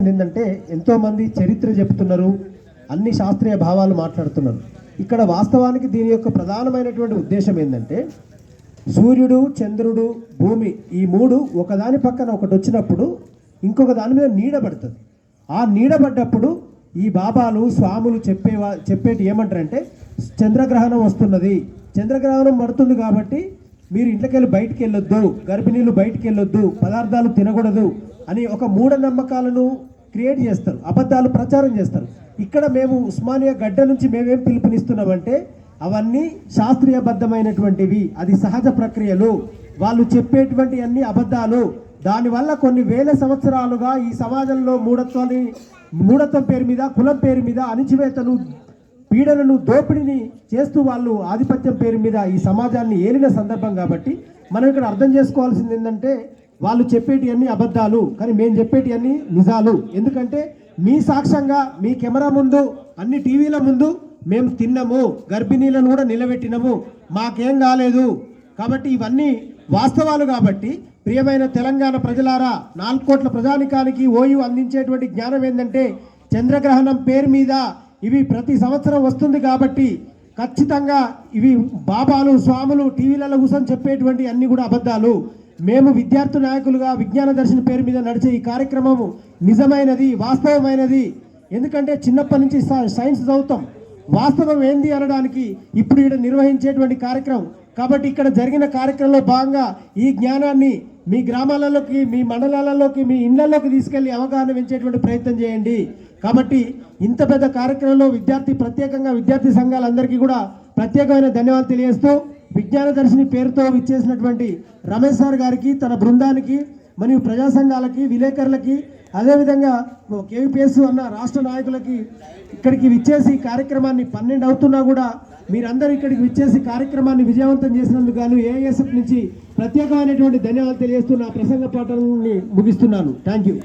ఏంటంటే ఎంతోమంది చరిత్ర చెప్తున్నారు అన్ని శాస్త్రీయ భావాలు మాట్లాడుతున్నారు. ఇక్కడ వాస్తవానికి దీని యొక్క ప్రధానమైనటువంటి ఉద్దేశం ఏంటంటే సూర్యుడు చంద్రుడు భూమి ఈ మూడు ఒకదాని పక్కన ఒకటి వచ్చినప్పుడు ఇంకొక దాని మీద నీడబడుతుంది ఆ నీడ పడ్డప్పుడు ఈ బాబాలు స్వాములు చెప్పేవా చెప్పేటి ఏమంటారంటే చంద్రగ్రహణం వస్తున్నది. చంద్రగ్రహణం పడుతుంది కాబట్టి మీరు ఇంట్లోకి వెళ్ళి బయటికి వెళ్ళొద్దు గర్భిణీలు బయటికి వెళ్ళొద్దు పదార్థాలు తినకూడదు అని ఒక మూఢనమ్మకాలను క్రియేట్ చేస్తారు అబద్ధాలు ప్రచారం చేస్తారు. ఇక్కడ మేము ఉస్మానియా గడ్డ నుంచి మేమేం పిలుపునిస్తున్నామంటే అవన్నీ శాస్త్రీయబద్ధమైనటువంటివి అది సహజ ప్రక్రియలు. వాళ్ళు చెప్పేటువంటి అన్ని అబద్ధాలు. దానివల్ల కొన్ని వేల సంవత్సరాలుగా ఈ సమాజంలో మూఢత్వాన్ని మూఢత్వం పేరు మీద కులం పేరు మీద అణిచివేతలు పీడనను దోపిడిని చేస్తూ వాళ్ళు ఆధిపత్యం పేరు మీద ఈ సమాజాన్ని ఏలిన సందర్భం కాబట్టి మనం ఇక్కడ అర్థం చేసుకోవాల్సింది ఏంటంటే వాళ్ళు చెప్పేటి అన్ని అబద్ధాలు కానీ మేము చెప్పేటి అన్ని నిజాలు. ఎందుకంటే మీ సాక్ష్యంగా మీ కెమెరా ముందు అన్ని టీవీల ముందు మేము తిన్నాము గర్భిణీలను కూడా నిలబెట్టినాము. మాకేం కాలేదు. కాబట్టి ఇవన్నీ వాస్తవాలు కాబట్టి ప్రియమైన తెలంగాణ ప్రజలారా నాలుగు కోట్ల ప్రజానికానికి ఓయు అందించేటువంటి జ్ఞానం ఏంటంటే చంద్రగ్రహణం పేరు మీద ఇవి ప్రతి సంవత్సరం వస్తుంది కాబట్టి ఖచ్చితంగా ఇవి బాబాలు స్వాములు టీవీలలో కూర్చొని చెప్పేటువంటి అన్ని కూడా అబద్ధాలు. మేము విద్యార్థి నాయకులుగా విజ్ఞాన దర్శన పేరు మీద నడిచే ఈ కార్యక్రమము నిజమైనది వాస్తవమైనది. ఎందుకంటే చిన్నప్పటి నుంచి సై- సైన్స్ చదువుతాం. వాస్తవం ఏంది అనడానికి ఇప్పుడు ఇక్కడ నిర్వహించేటువంటి కార్యక్రమం. కాబట్టి ఇక్కడ జరిగిన కార్యక్రమంలో భాగంగా ఈ జ్ఞానాన్ని మీ గ్రామాలలోకి మీ మండలాలలోకి మీ ఇళ్ళలోకి తీసుకెళ్ళి అవగాహన పెంచేటువంటి ప్రయత్నం చేయండి. కాబట్టి ఇంత పెద్ద కార్యక్రమంలో విద్యార్థి ప్రత్యేకంగా విద్యార్థి సంఘాలందరికీ కూడా ప్రత్యేకమైన ధన్యవాదాలు తెలియజేస్తూ విజ్ఞాన దర్శిని పేరుతో విచ్చేసినటువంటి రమేష్ సార్ గారికి తన బృందానికి మరియు ప్రజా సంఘాలకి విలేకరులకి అదేవిధంగా కేవీపీఎస్ అన్న రాష్ట్ర నాయకులకి ఇక్కడికి విచ్చేసి కార్యక్రమాన్ని పన్నెండు అవుతున్నా కూడా మీరందరూ ఇక్కడికి విచ్చేసి కార్యక్రమాన్ని విజయవంతం చేసినందుకు గాను ఏఎస్ఎఫ్ నుంచి ప్రత్యేకమైనటువంటి ధన్యవాదాలు తెలియజేస్తూ నా ప్రసంగ పాఠాన్ని ముగిస్తున్నాను. Thank you.